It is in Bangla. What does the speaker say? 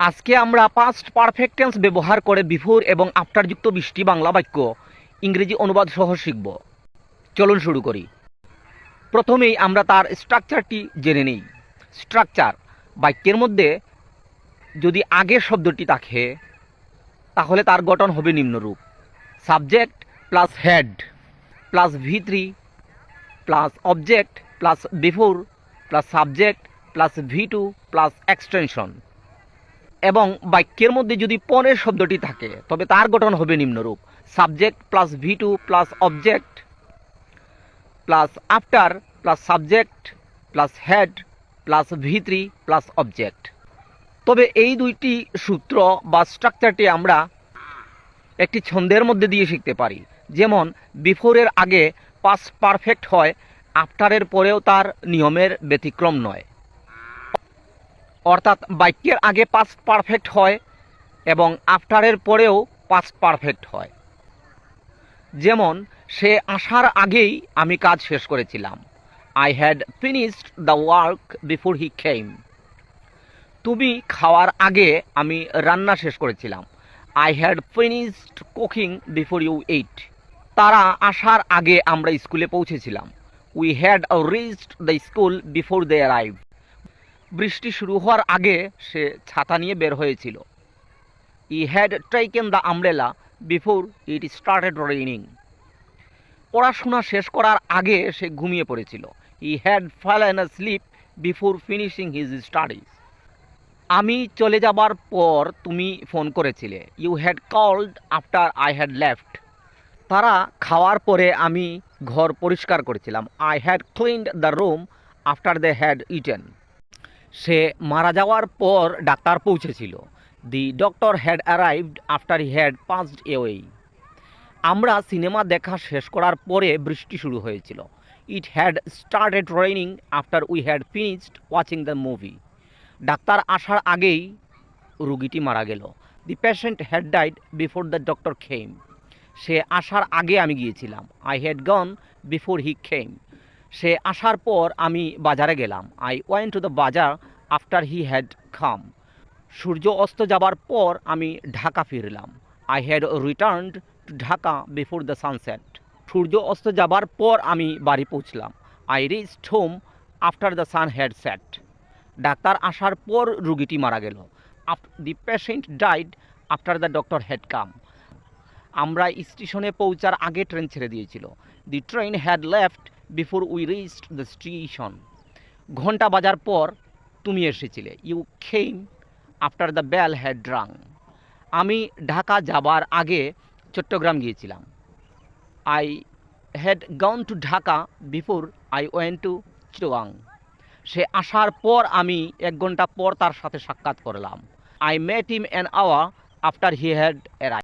আজকে আমরা পাস্ট পারফেক্ট টেন্স ব্যবহার করে বিফোর এবং আফটারযুক্ত বৃষ্টি বাংলা বাক্য। ইংরেজি অনুবাদ সহ শিখব। চলুন শুরু করি। প্রথমেই আমরা তার স্ট্রাকচারটি জেনে নিই। স্ট্রাকচার বাক্যের মধ্যে যদি আগের শব্দটি থাকে, তাহলে তার গঠন হবে নিম্নরূপ। Subject plus had plus V three plus object plus before plus subject plus V two plus extension এবং বাক্যের মধ্যে যদি পরের শব্দটি থাকে, তবে তার গঠন হবে নিম্নরূপ। Subject plus V two plus object plus after plus subject plus had plus V three plus object তবে এই দুইটি সূত্র বা স্ট্রাকচারটি আমরা একটি ছন্দের মধ্যে দিয়ে শিখতে পারি। যেমন বিফোরের আগে পাস পারফেক্ট হয় আফটারের পরেও তার নিয়মের ব্যতিক্রম নয়। অর্থাৎ বাক্যের আগে পাস্ট পারফেক্ট হয় এবং আফটারের পরেও পাস্ট পারফেক্ট হয়। যেমন, সে আসার আগেই আমি কাজ শেষ করেছিলাম। I had finished the work before he came তুমি খাওয়ার আগে আমি রান্না শেষ করেছিলাম। I had finished cooking before you ate তারা আসার আগে আমরা স্কুলে পৌঁছেছিলাম। We had reached the school before they arrive বৃষ্টি শুরু হওয়ার আগে সে ছাতা নিয়ে বের হয়েছিল। He had taken the umbrella before it started raining পড়াশোনা শেষ করার আগে সে ঘুমিয়ে পড়েছিল। He had fallen sleep before finishing his studies আমি চলে যাবার পর তুমি ফোন করেছিলে। You had called after I had left তারা খাওয়ার পরে আমি ঘর পরিষ্কার করেছিলাম। I had cleaned the room after they had eaten সে মারা যাওয়ার পর ডাক্তার পৌঁছেছিল। The doctor had arrived after he had passed away. আমরা সিনেমা দেখা শেষ করার পরে বৃষ্টি শুরু হয়েছিল। It had started raining after we had finished watching the movie. Doctor আসার আগেই রুগীটি মারা গেল। The patient had died before the doctor came সে আসার আগে আমি গিয়েছিলাম। I had gone before he came সে আসার পর আমি বাজারে গেলাম। I went to the bazaar after he had came সূর্য অস্ত যাবার পর আমি ঢাকা ফিরলাম। I had returned to Dhaka before the sunset সূর্য অস্ত যাবার পর আমি বাড়ি পৌঁছলাম। I reached home after the sun had set doctor আসার পর রুগীটি মারা গেল। The patient died after the doctor had come আমরা স্টেশনে পৌঁছার আগে ট্রেন ছেড়ে দিয়েছিল। The train had left before we reached the station ঘণ্টা বাজার পর তুমি এসেছিলে। You came after the bell had drank আমি ঢাকা যাবার আগে চট্টগ্রাম গিয়েছিলাম। I had gone to Dhaka before I went to Chittagong সে আসার পর আমি এক ঘণ্টা পর তার সাথে সাক্ষাৎ করলাম। I met him an hour after he had arrive